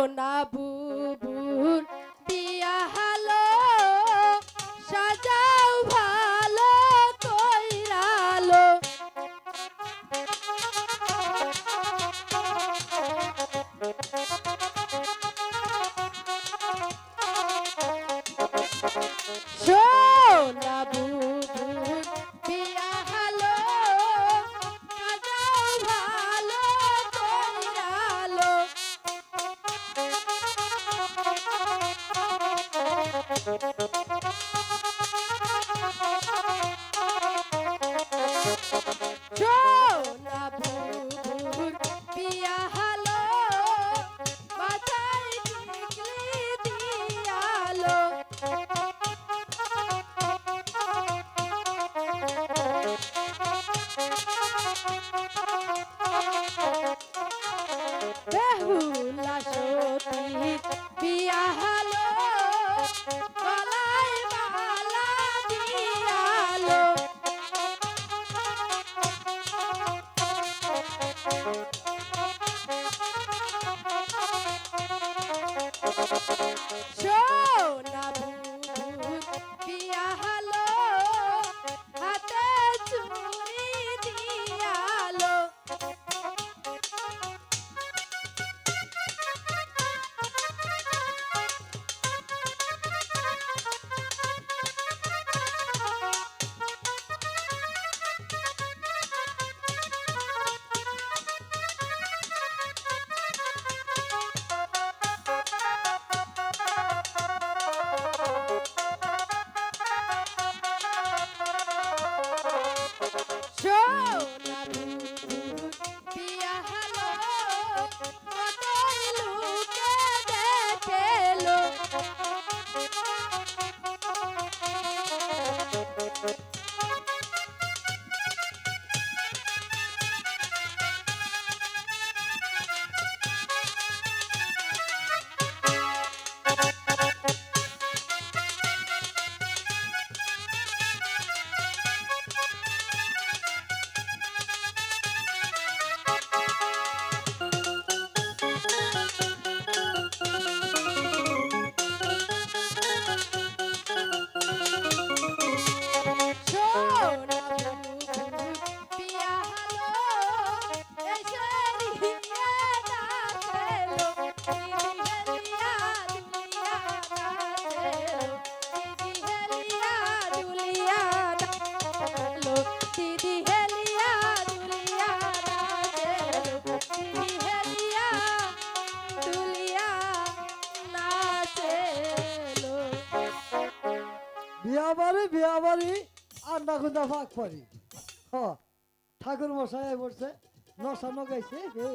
সোনা বুবুর দিয়া হালো সাজাও ভালো কইরালো So বাড়ি বিয়া বাড়ি আর নাগুন্দা ফাঁক পারি হ ঠাকুর মশাই বলছে নশানো গাইছে হে।